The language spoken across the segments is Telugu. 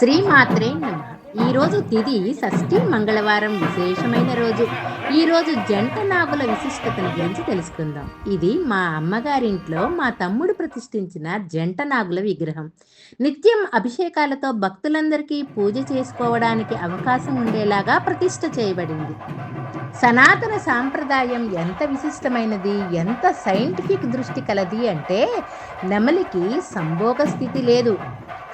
శ్రీమాత్రే నమ. ఈరోజు తిది షష్ఠి మంగళవారం విశేషమైన రోజు. ఈరోజు జంట నాగుల విశిష్టతను గురించి తెలుసుకుందాం. ఇది మా అమ్మగారింట్లో మా తమ్ముడు ప్రతిష్ఠించిన జంట నాగుల విగ్రహం. నిత్యం అభిషేకాలతో భక్తులందరికీ పూజ చేసుకోవడానికి అవకాశం ఉండేలాగా ప్రతిష్ఠ చేయబడింది. సనాతన సాంప్రదాయం ఎంత విశిష్టమైనది ఎంత సైంటిఫిక్ దృష్టి కలది అంటే నెమలికి సంభోగ స్థితి లేదు.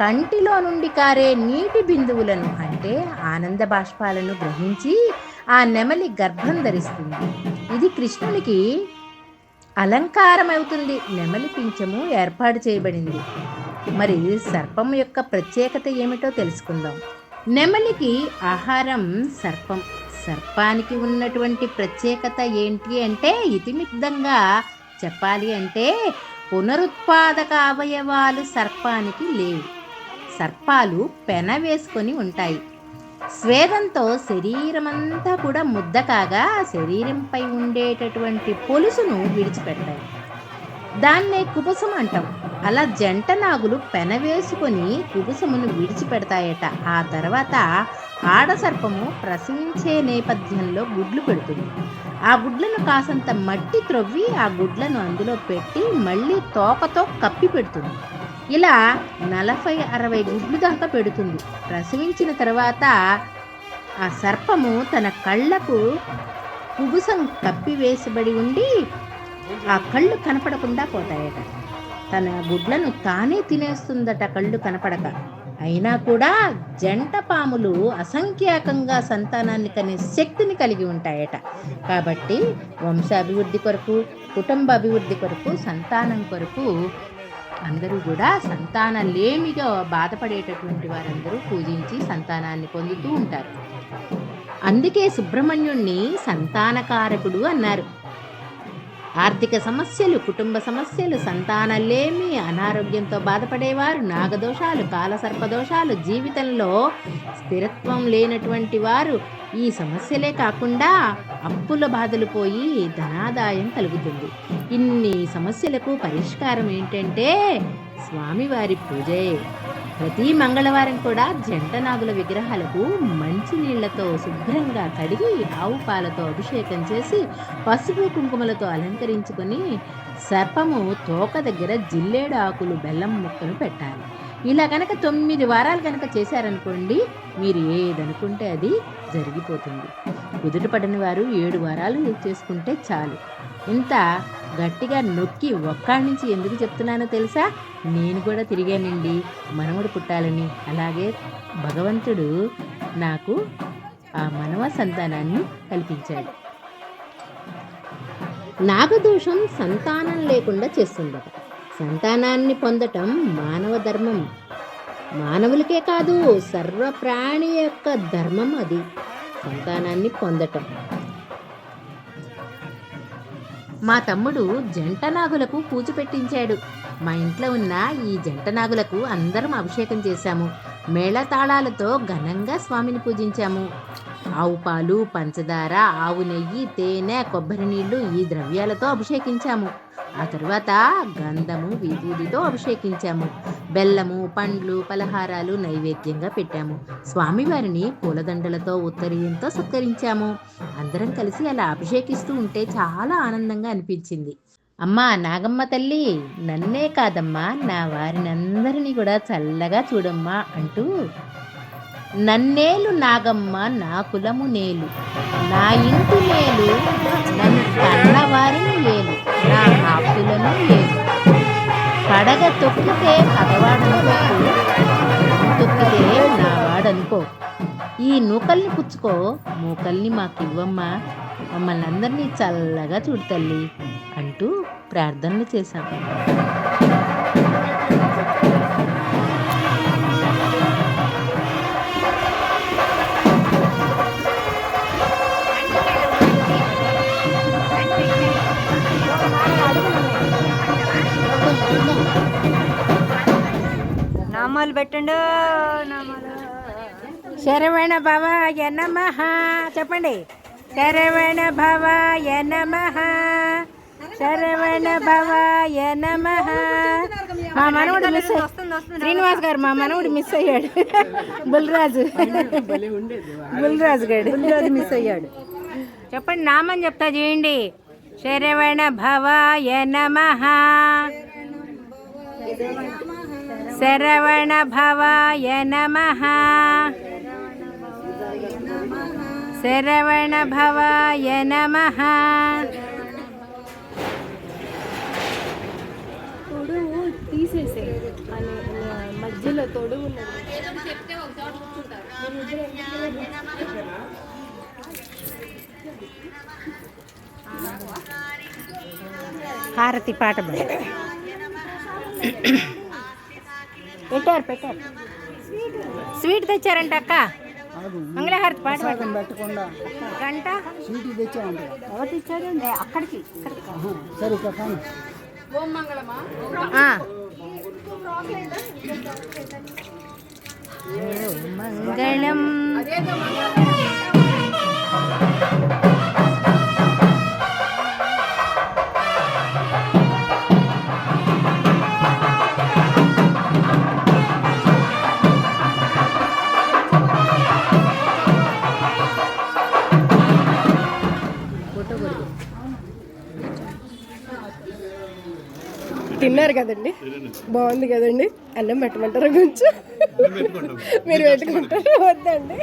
కంటిలో నుండి కారే నీటి బిందువులను అంటే ఆనంద బాష్పాలను గ్రహించి ఆ నెమలి గర్భం ధరిస్తుంది. ఇది కృష్ణునికి అలంకారం అవుతుంది నెమలి పింఛము ఏర్పాటు చేయబడింది. మరి సర్పం యొక్క ప్రత్యేకత ఏమిటో తెలుసుకుందాం. నెమలికి ఆహారం సర్పం. సర్పానికి ఉన్నటువంటి ప్రత్యేకత ఏంటి అంటే ఇతిమిద్దంగా చెప్పాలి అంటే పునరుత్పాదక అవయవాలు సర్పానికి లేవు. సర్పాలు పెన వేసుకొని ఉంటాయి. స్వేదంతో శరీరమంతా కూడా ముద్ద కాగా శరీరంపై ఉండేటటువంటి పొలుసును విడిచిపెడతాయి. దాన్నే కుబుసం అంటాం. అలా జంట నాగులు పెన వేసుకొని కుబుసమును విడిచిపెడతాయట. ఆ తర్వాత ఆడసర్పము ప్రసవించే నేపథ్యంలో గుడ్లు పెడుతుంది. ఆ గుడ్లను కాసంత మట్టి త్రవ్వి ఆ గుడ్లను అందులో పెట్టి మళ్ళీ తోకతో కప్పి పెడుతుంది. ఇలా నలభై అరవై గుడ్లు దాకా పెడుతుంది. ప్రసవించిన తర్వాత ఆ సర్పము తన కళ్ళకు కుబుసం కప్పివేసబడి ఉండి ఆ కళ్ళు కనపడకుండా పోతాయట. తన గుడ్లను తానే తినేస్తుందట కళ్ళు కనపడక. అయినా కూడా జంట పాములు అసంఖ్యాకంగా సంతానాన్ని కనే శక్తిని కలిగి ఉంటాయట. కాబట్టి వంశాభివృద్ధి కొరకు కుటుంబ అభివృద్ధి కొరకు సంతానం కొరకు అందరూ కూడా సంతానం లేమిగా బాధపడేటటువంటి వారందరూ పూజించి సంతానాన్ని పొందుతూ ఉంటారు. అందుకే సుబ్రహ్మణ్యుణ్ణి సంతానకారకుడు అన్నారు. ఆర్థిక సమస్యలు కుటుంబ సమస్యలు సంతానలేమి అనారోగ్యంతో బాధపడేవారు నాగదోషాలు కాలసర్పదోషాలు జీవితంలో స్థిరత్వం లేనటువంటి వారు ఈ సమస్యలే కాకుండా అప్పుల బాధలు పోయి ధనాదాయం కలుగుతుంది. ఇన్ని సమస్యలకు పరిష్కారం ఏంటంటే స్వామివారి పూజే. ప్రతి మంగళవారం కూడా జంట నాగుల విగ్రహాలకు మంచి నీళ్ళతో శుభ్రంగా కడిగి ఆవు పాలతో అభిషేకం చేసి పసుపు కుంకుమలతో అలంకరించుకొని సర్పము తోక దగ్గర జిల్లేడు ఆకులు బెల్లం ముక్కను పెట్టాలి. ఇలా కనుక తొమ్మిది వారాలు కనుక చేశారనుకోండి మీరు ఏదనుకుంటే అది జరిగిపోతుంది. కుదుట పడిన వారు ఏడు వారాలు చేసుకుంటే చాలు. ఇంత గట్టిగా నొక్కి ఒక్కడి నుంచి ఎందుకు చెప్తున్నానో తెలుసా? నేను కూడా తిరిగానండి. మనవడు పుట్టాలని. అలాగే భగవంతుడు నాకు ఆ మనవ సంతానాన్ని కల్పించాడు. నాగదోషం సంతానం లేకుండా చేస్తుందట. సంతానాన్ని పొందటం మానవ ధర్మం. మానవులకే కాదు సర్వ ప్రాణి యొక్క ధర్మం అది. సంతానాన్ని పొందటం. మా తమ్ముడు జంట నాగులకు పూజ పెట్టించాడు. మా ఇంట్లో ఉన్న ఈ జంట నాగులకు అందరం అభిషేకం చేశాము. మేళతాళాలతో ఘనంగా స్వామిని పూజించాము. ఆవు పాలు పంచదార ఆవు నెయ్యి తేనె కొబ్బరి నీళ్ళు ఈ ద్రవ్యాలతో అభిషేకించాము. ఆ తరువాత గంధము విభూతితో అభిషేకించాము. బెల్లము పండ్లు పలహారాలు నైవేద్యంగా పెట్టాము. స్వామివారిని పూలదండలతో ఉత్తరీయంతో సత్కరించాము. అందరం కలిసి అలా అభిషేకిస్తూ ఉంటే చాలా ఆనందంగా అనిపించింది. అమ్మా నాగమ్మ తల్లి నన్నే కాదమ్మా నా వారినందరినీ కూడా చల్లగా చూడమ్మా అంటూ నన్నేలు నాగమ్మ నా కులము నేలు నా ఇంటి నేలు నన్ను కన్నవారిని ఏలు నా ఆప్తులను ఏలు పడగ తొక్కితే పగవాడనుకో తొక్కితే నా వాడనుకో. ఈ నూకల్ని పుచ్చుకో. మూకల్ని మాకివ్వమ్మా. మమ్మల్ని అందరినీ చల్లగా చూడు తల్లి. అంటూ ప్రార్థనలు చేశాం. నామాలు పెట్టండు నామాలు. శరవణ భవాయ నమ. చెప్పండి. శరవణ భవాయ నమ. శరవణ భవాయ నమ. మా మనవుడు మిస్ అయ్య- వస్తుంది వస్తుంది శ్రీనివాస్ గారు మా మనవుడు మిస్ అయ్యాడు. బుల్రాజు. బుల్రాజు గారు. బుల్లిరాజు మిస్ అయ్యాడు. చెప్పండి నామని చెప్తా చేయండి. శరవణ భవాయ నమ. శరవణ భవాయ నమ. శరవణ భవాయ నమ. తొడుగు తీసేసే. మధ్యలో హారతి పాట. పెట్టారు పెట్టారు. స్వీట్ తెచ్చారంట అక్క. మంగళహారతి పాట. పెట్టకుండా. గంట? సీటు తెచ్చామంట ఎవరు తెచ్చారు? అక్కడికి ఇక్కడికి సరే. మంగళం. తిన్నారు కదండి. బాగుంది కదండి. అన్నం పెట్టమంటారా కొంచెం? మీరు పెట్టుకుంటారా? వద్దండి.